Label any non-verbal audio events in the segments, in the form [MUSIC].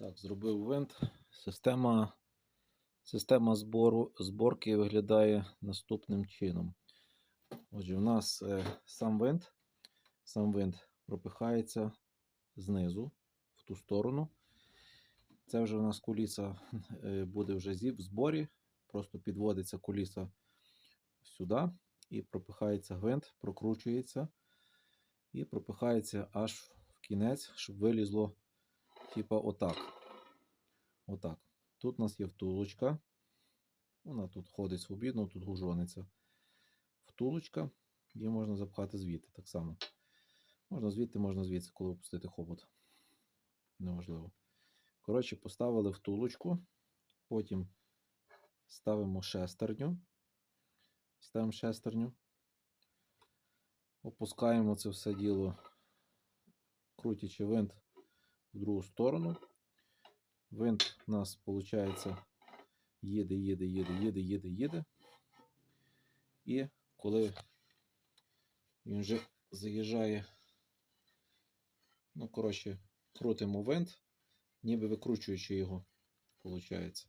Так, зробив винт. Система, система збору, зборки виглядає наступним чином. Отже, в нас е, сам винт, сам винт пропихається знизу в ту сторону. Це вже у нас куліса е, буде вже зі- в зборі. Просто підводиться куліса сюди і пропихається гвинт, прокручується і пропихається аж в кінець, щоб вилізло, типа отак. Отак. Тут у нас є втулочка. Вона тут ходить свобідно, тут гужониться. Втулочка. Її можна запхати звідти так само. Можна звідти, можна звідси, коли опустити хобот. Неважливо. Коротше, поставили втулочку. Потім ставимо шестерню. Ставимо шестерню. Опускаємо це все діло, крутячи винт в другу сторону. Винт у нас, виходить, їде, їде, їде, їде, їде, їде. І коли він вже заїжджає, ну, коротше, крутимо винт, ніби викручуючи його, виходить.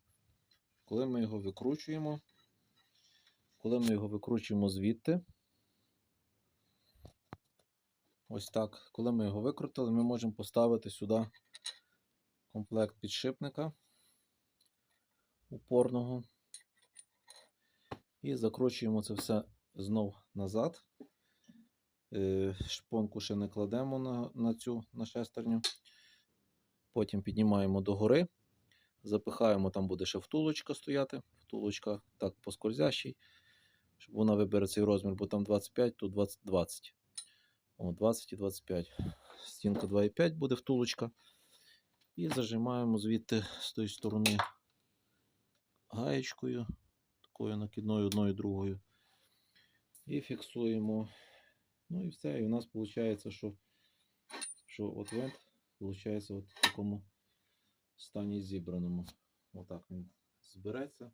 Коли ми його викручуємо, коли ми його викручуємо звідти, ось так, коли ми його викрутили, ми можемо поставити сюди комплект підшипника упорного. І закручуємо це все знов назад. Е, Шпонку ще не кладемо на, на цю на шестерню. Потім піднімаємо догори, запихаємо, там буде ще втулочка стояти. Втулочка так поскользящий, щоб вона вибере цей розмір, бо там 25, тут 20. 20. О, 20 і 25. Стінка 2,5 буде втулочка. І зажимаємо звідти з тої сторони гаєчкою, такою накидною одною другою. І фіксуємо. Ну і все. І у нас виходить, що, що от винт виходить от в такому стані зібраному. Отак він збереться.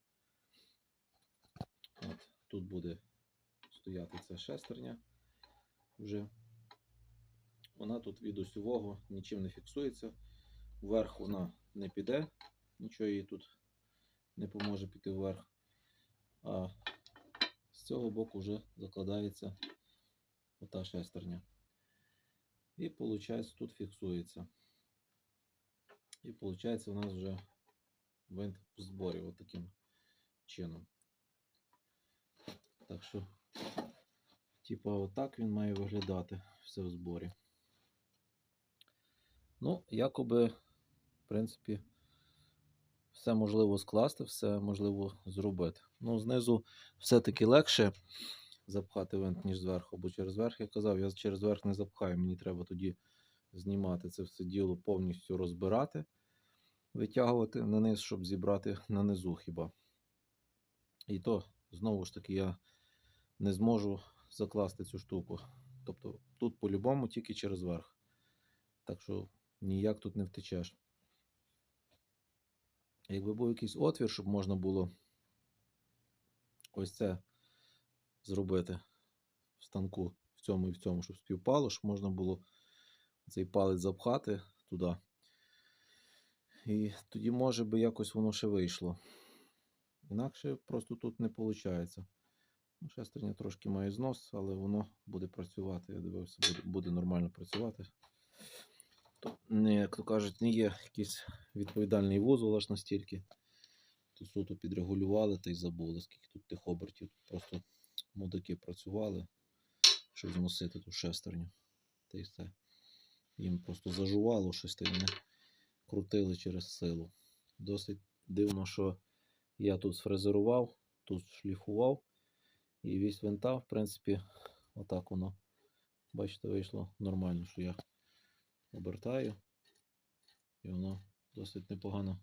От, тут буде стояти ця шестерня вже. Вона тут від усього нічим не фіксується. Вверх вона не піде, нічого їй тут не поможе піти вверх. А з цього боку вже закладається ота шестерня. І виходить, тут фіксується. І виходить, у нас вже винт в зборі от таким чином. Так що, типа, отак він має виглядати все в зборі. Ну, якоби, в принципі, все можливо скласти, все можливо зробити. Ну, знизу все-таки легше запхати винт, ніж зверху, бо через верх, я казав, я через верх не запхаю, мені треба тоді знімати це все діло, повністю розбирати, витягувати на низ, щоб зібрати на низу хіба. І то, знову ж таки, я не зможу закласти цю штуку. Тобто тут по-любому тільки через верх. Так що ніяк тут не втечеш. Якби був якийсь отвір, щоб можна було ось це зробити в станку в цьому і в цьому, щоб співпало, щоб можна було цей палець запхати туди. І тоді, може би, якось воно ще вийшло. Інакше просто тут не виходить. Ну, Шестерня трошки має знос, але воно буде працювати. Я дивився, буде, буде нормально працювати. Як то кажуть, не є якийсь відповідальний вузол аж настільки. То суто підрегулювали та й забули, скільки тут тих обертів. Просто мудаки працювали, щоб зносити ту шестерню. Та й все. Їм просто зажувало щось та й вони крутили через силу. Досить дивно, що я тут сфрезерував, тут шліфував. І вісь винта, в принципі, отак воно. Бачите, вийшло нормально, що я обертаю. І воно досить непогано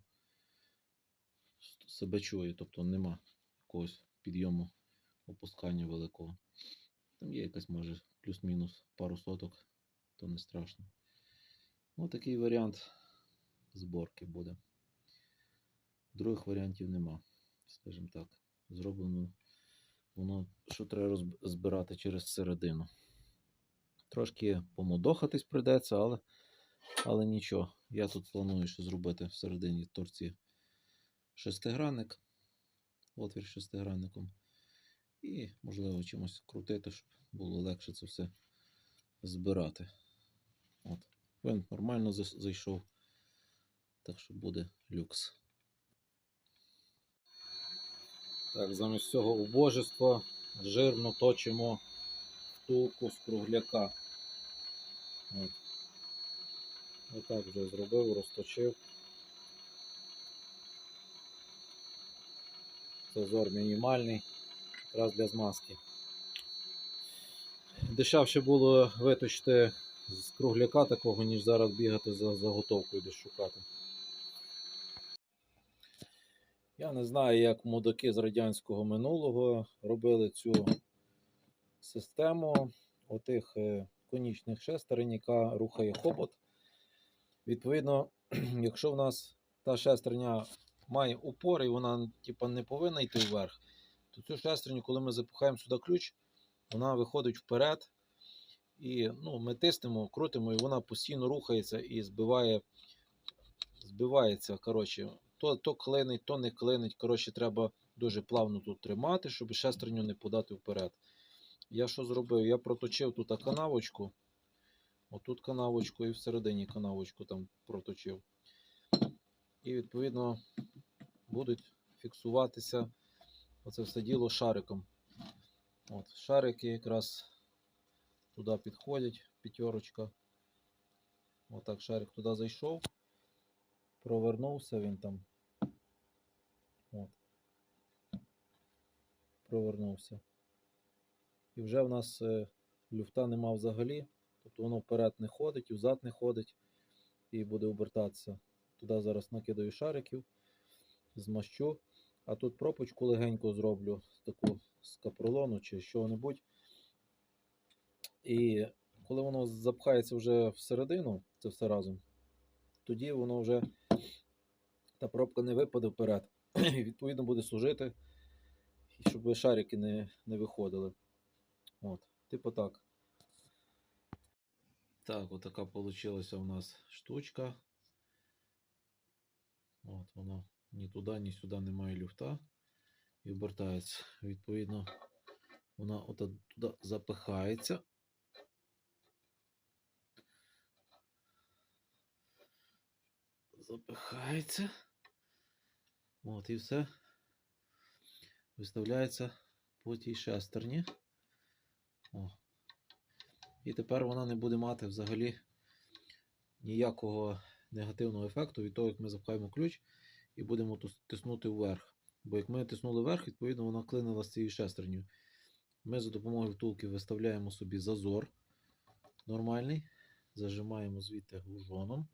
себе чує, тобто нема якогось підйому опускання великого. Там є якась, може, плюс-мінус пару соток, то не страшно. Ну, такий варіант зборки буде. Других варіантів нема, скажімо так. Зроблено воно, що треба збирати через середину. Трошки помудохатись прийдеться, але Але нічого, я тут планую ще зробити всередині торці шестигранник, отвір шестигранником. І, можливо, чимось крутити, щоб було легше це все збирати. От. Він нормально зайшов. Так що буде люкс. Так, замість цього убожества жирно точимо втулку з кругляка. От. Отак вже зробив, розточив. Зазор мінімальний, якраз для змазки. Дешевше було виточити з кругляка такого, ніж зараз бігати за заготовкою десь шукати. Я не знаю, як мудаки з радянського минулого робили цю систему отих е, конічних шестерень, яка рухає хобот. Відповідно, [CLEARS THROAT] якщо в нас та шестерня має упор і вона типа, не повинна йти вверх, то цю шестерню, коли ми запихаємо сюди ключ, вона виходить вперед. І ну, ми тиснемо, крутимо, і вона постійно рухається і збиває, збивається. Коротше, то, то клинить, то не клинить. Коротше, треба дуже плавно тут тримати, щоб шестерню не подати вперед. Я що зробив? Я проточив тут канавочку. Отут канавочку і всередині канавочку там проточив. І відповідно будуть фіксуватися оце все діло шариком. От, шарики якраз туди підходять, п'ятерочка. Отак шарик туди зайшов, провернувся він там. От. Провернувся. І вже в нас е, люфта нема взагалі. Тобто воно вперед не ходить, взад не ходить і буде обертатися. Туди зараз накидаю шариків, змащу. А тут пропочку легенько зроблю таку з капролону чи що-небудь. І коли воно запхається вже всередину, це все разом, тоді воно вже та пробка не випаде вперед. Відповідно буде служити, щоб шарики не, не виходили. От, типу так. Так, отака вийшла у нас штучка. От воно ні туди, ні сюди немає люфта і обертається. Відповідно, вона от туди запихається. Запихається. От і все. Виставляється по тій шестерні. І тепер вона не буде мати взагалі ніякого негативного ефекту від того, як ми запхаємо ключ і будемо тиснути вверх. Бо як ми тиснули вверх, відповідно вона клинила з цією шестернею. Ми за допомогою втулки виставляємо собі зазор нормальний. Зажимаємо звідти глужоном.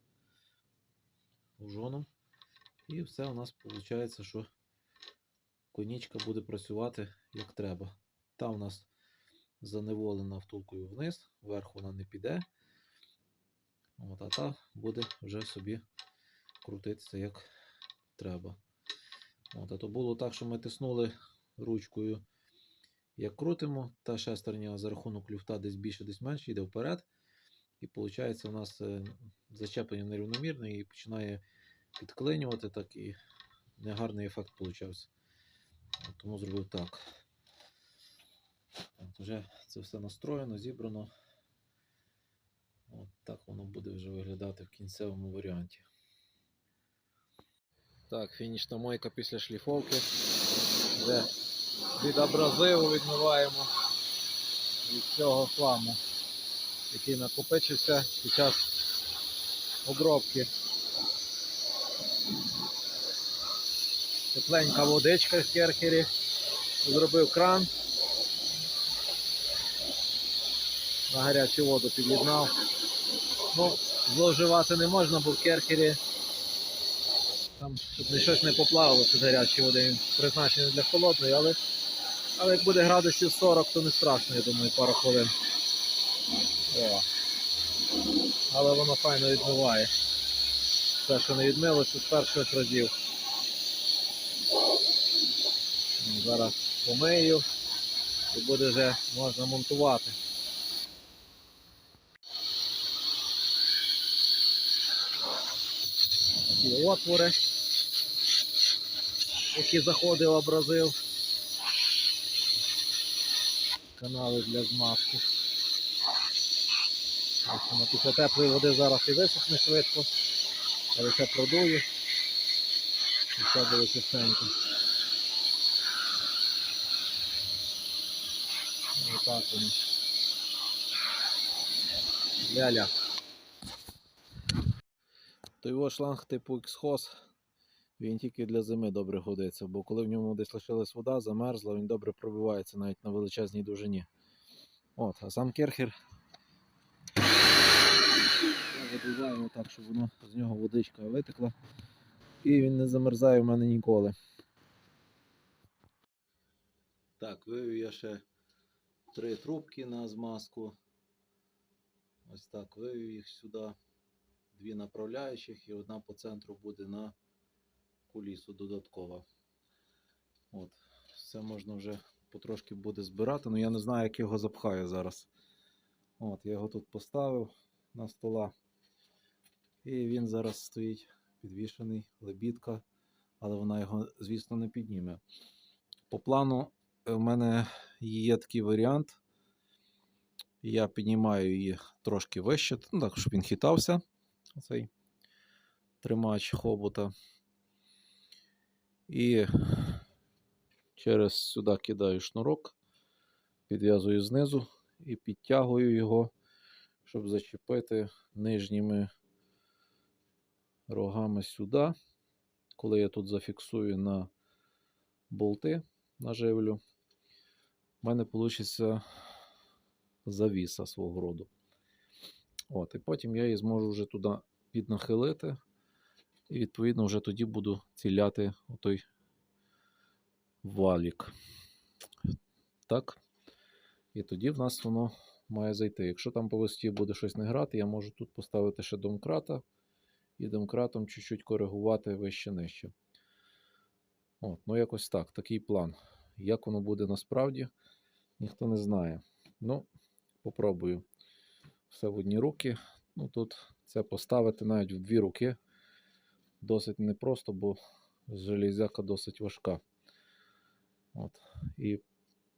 глужоном. І все у нас виходить, що конічка буде працювати як треба. Там у нас заневолена втулкою вниз, вверх вона не піде. От, а та буде вже собі крутитися як треба. От, а то було так, що ми тиснули ручкою, як крутимо, та шестерня за рахунок люфта десь більше, десь менше, йде вперед. І виходить, у нас е, зачеплення нерівномірне і починає підклинювати, так і негарний ефект получався. Тому зробив так. От вже це все настроєно, зібрано. От так воно буде вже виглядати в кінцевому варіанті. Так, фінішна мойка після шліфовки. Вже від абразиву відмиваємо від цього хламу, який накопичився під час обробки. Тепленька водичка в керхері. Зробив кран. На гарячу воду під'єднав. Ну, зловживати не можна, бо в керхері там, щоб щось не поплавало від гарячої води, він призначений для холодної, але, але як буде градусів 40, то не страшно, я думаю, пару хвилин. О. Але воно файно відмиває. Те, що не відмилося з перших разів. Зараз помию і буде вже можна монтувати. такі отвори, які заходив абразив. Канали для змазки. Після теплої води зараз і висохне швидко, але це продує. І все буде чистенько. Отак воно. Ля-ля. Той його шланг типу X-Hos, він тільки для зими добре годиться, бо коли в ньому десь лишилась вода, замерзла, він добре пробивається навіть на величезній довжині. От, а сам керхер видуваємо так, щоб воно з нього водичка витекла. І він не замерзає в мене ніколи. Так, вивів я ще три трубки на змазку. Ось так вивів їх сюди. Дві направляючих і одна по центру буде на кулісу додаткова. От. Все можна вже потрошки буде збирати, але я не знаю, як його запхаю зараз. От, я його тут поставив на стола. І він зараз стоїть підвішений, лебідка, але вона його, звісно, не підніме. По плану е, в мене є такий варіант. Я піднімаю її трошки вище, ну так, щоб він хитався. Оцей тримач хобота. І через сюди кидаю шнурок, підв'язую знизу і підтягую його, щоб зачепити нижніми рогами сюди. Коли я тут зафіксую на болти наживлю, в мене вийде завіса свого роду. От, і потім я її зможу вже туди піднахилити. І відповідно вже тоді буду ціляти отой валік. Так. І тоді в нас воно має зайти. Якщо там по висоті буде щось не грати, я можу тут поставити ще домкрата і домкратом чуть-чуть коригувати вище нижче. От, ну якось так, такий план. Як воно буде насправді, ніхто не знає. Ну, попробую. Все в одні руки. Ну тут це поставити навіть в дві руки досить непросто, бо железяка досить важка. От. І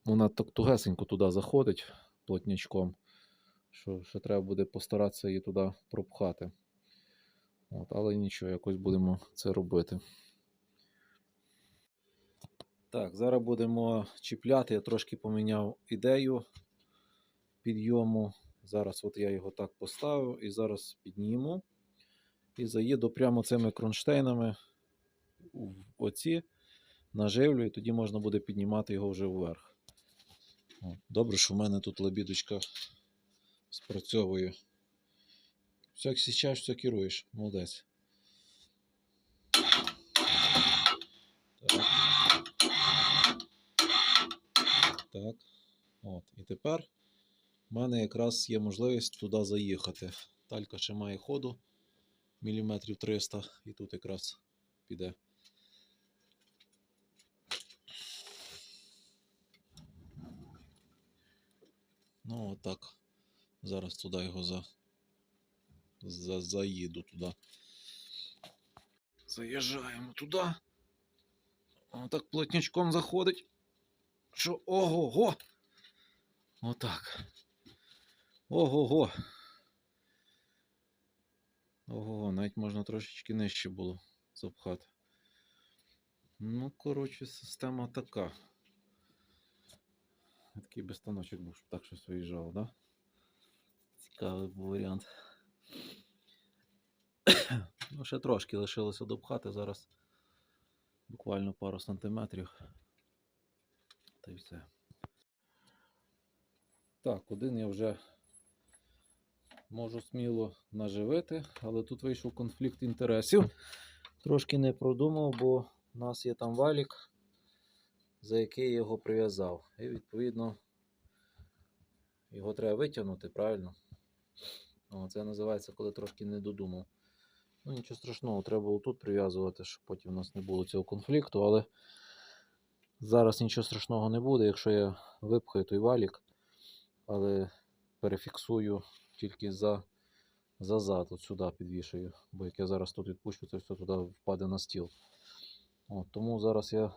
вона так тугесенько туди заходить плотнячком, що ще треба буде постаратися її туди пропхати. От, але нічого, якось будемо це робити. Так, зараз будемо чіпляти. Я трошки поміняв ідею підйому. Зараз от я його так поставив і зараз підніму. І заїду прямо цими кронштейнами в оці, наживлю, і тоді можна буде піднімати його вже вверх. Добре, що в мене тут лебідочка спрацьовує. Все, як все керуєш, молодець. Так. От. І тепер в мене якраз є можливість туди заїхати. Талька ще має ходу міліметрів 300 і тут якраз піде. Ну, отак. Зараз туди його за, за, заїду туди. Заїжджаємо туди. Отак плотнячком заходить. Що ого-го! Отак. Ого-го. Ого, навіть можна трошечки нижче було запхати. Ну, коротше, система така. Такий би станочок був, щоб так щось виїжджало, да? Цікавий був варіант. ну, ще трошки лишилося допхати зараз. Буквально пару сантиметрів. Та й все. Так, один я вже можу сміло наживити, але тут вийшов конфлікт інтересів. Трошки не продумав, бо в нас є там валік, за який я його прив'язав. І відповідно його треба витягнути, правильно? О, це називається, коли трошки не додумав. Ну, нічого страшного, треба було тут прив'язувати, щоб потім у нас не було цього конфлікту, але зараз нічого страшного не буде, якщо я випхаю той валік, але перефіксую тільки за зазад, от сюди підвішаю, бо як я зараз тут відпущу, це все туди впаде на стіл. От, тому зараз я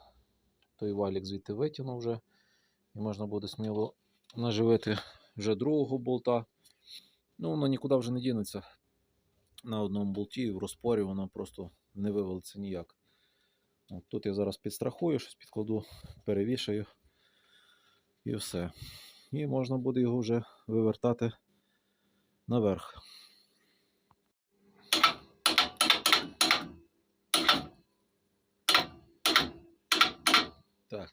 той валік звідти витягнув вже, і можна буде сміло наживити вже другого болта. Ну, воно нікуди вже не дінеться. На одному болті в розпорі воно просто не вивалиться ніяк. От, тут я зараз підстрахую, щось підкладу, перевішаю і все. І можна буде його вже вивертати наверх. Так.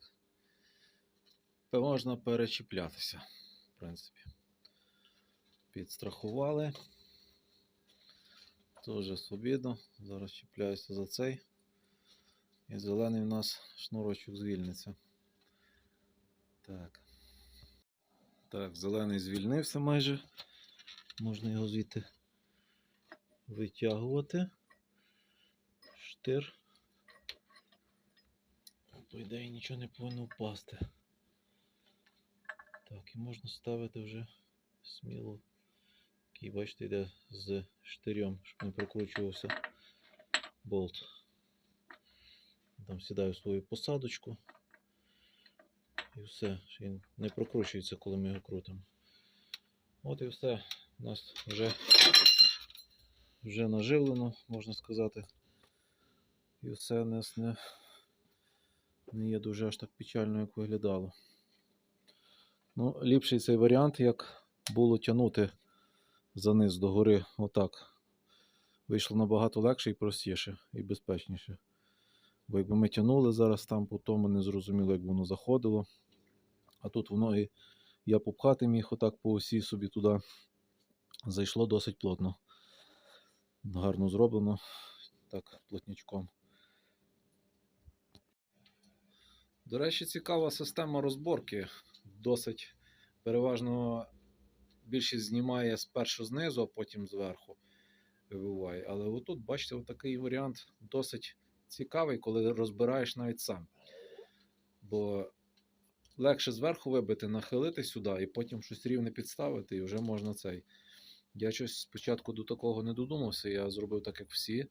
Можна перечіплятися, в принципі. Підстрахували. Дуже свобідно. Зараз чіпляюся за цей. І зелений у нас шнурочок звільниться. Так. Так, зелений звільнився майже. Можна його звідти витягувати. Штир. По ідеї нічого не повинно впасти. Так, і можна ставити вже сміло. Який, бачите, йде з штирем, щоб не прокручувався болт. Там сідаю свою посадочку. І все. Він не прокручується, коли ми його крутимо. От і все. У нас вже, вже наживлено, можна сказати. І все нас не, не є дуже аж так печально, як виглядало. Ну, ліпший цей варіант, як було тягнути заниз до гори отак. Вийшло набагато легше і простіше, і безпечніше. Бо якби ми тягнули зараз там, по тому не зрозуміло, як воно заходило. А тут воно і я попхати міг отак по осі собі туди. Зайшло досить плотно. Гарно зроблено. Так, плотнячком. До речі, цікава система розборки. Досить переважно більшість знімає спершу знизу, а потім зверху вибиває. Але отут, бачите, отакий варіант досить цікавий, коли розбираєш навіть сам. Бо легше зверху вибити, нахилити сюди і потім щось рівне підставити, і вже можна цей. Я щось спочатку до такого не додумався, я зробив так, як всі.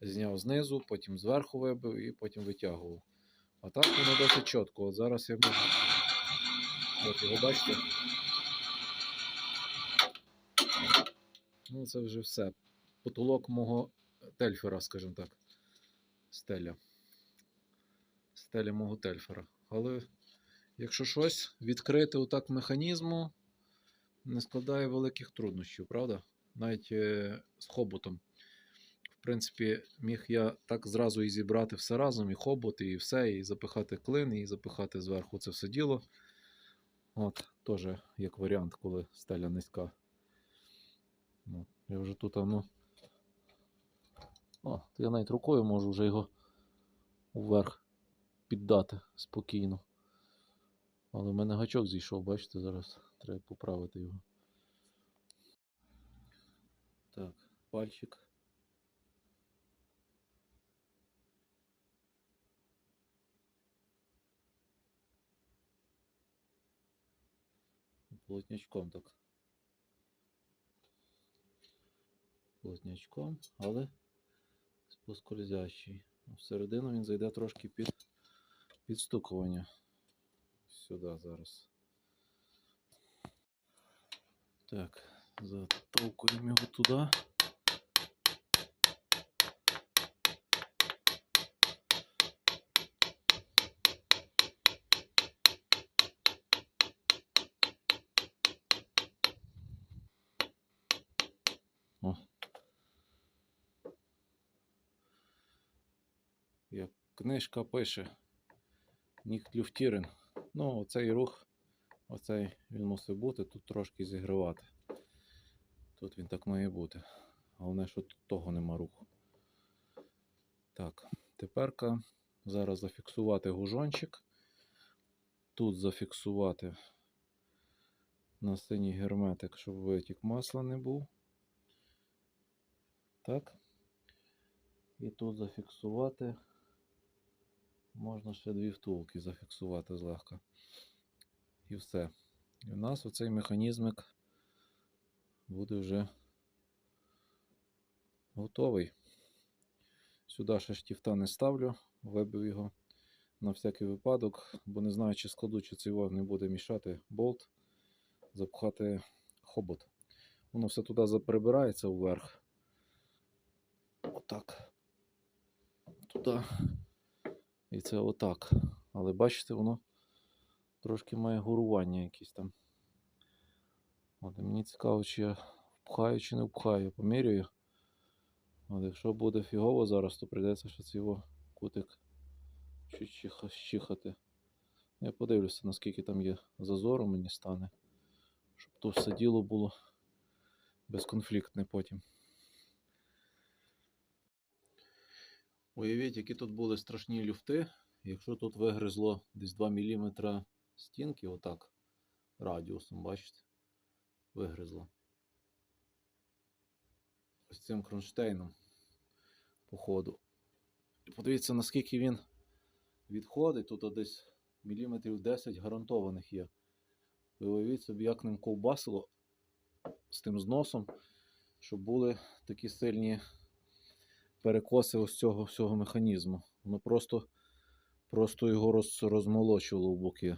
Зняв знизу, потім зверху вибив і потім витягував. А так воно досить чітко. От зараз я можу. От його бачите. Ну, це вже все. Потолок мого тельфера, скажімо так. Стеля. Стеля мого тельфера. Але якщо щось відкрити отак механізму, не складає великих труднощів, правда? Навіть е, з хоботом. В принципі, міг я так зразу і зібрати все разом, і хобот, і все, і запихати клин, і запихати зверху це все діло. От, теж як варіант, коли стеля низька. Ну, я вже тут, ну. О, то я навіть рукою можу вже його вверх піддати спокійно. Але в мене гачок зійшов, бачите, зараз треба поправити його. Так, пальчик. Плотнячком так. Плотнячком, але поскользящий. Всередину він зайде трошки під підстукування. Сюди зараз. Так, затовкуємо його туди. О. Як книжка пише. Ніхт люфтірен. Ну, оцей рух, оцей він мусить бути, тут трошки зігравати. Тут він так має бути. Головне, що тут того нема руху. Так, теперка зараз зафіксувати гужончик. Тут зафіксувати на синій герметик, щоб витік масла не був. Так. І тут зафіксувати. Можна ще дві втулки зафіксувати злегка. І все. І у нас оцей механізмик буде вже готовий. Сюди ще штіфта не ставлю, вибив його на всякий випадок, бо не знаю, чи складу, чи цей не буде мішати болт, запхати хобот. Воно все туди заприбирається вверх. Отак. Туди. І це отак. Але бачите, воно трошки має горування якісь там. От, мені цікаво, чи я впхаю, чи не впхаю. Я поміряю. От, якщо буде фігово зараз, то прийдеться ще цей кутик щихати. Я подивлюся, наскільки там є зазору мені стане, щоб то все діло було безконфліктне потім. Уявіть, які тут були страшні люфти, якщо тут вигризло десь 2 мм стінки, отак, радіусом, бачите, вигризло. Ось цим кронштейном по ходу. І подивіться, наскільки він відходить, тут десь міліметрів 10 гарантованих є. Ви уявіть собі, як ним ковбасило з тим зносом, щоб були такі сильні перекоси ось цього всього механізму. Воно просто, просто його роз, розмолочувало в боки.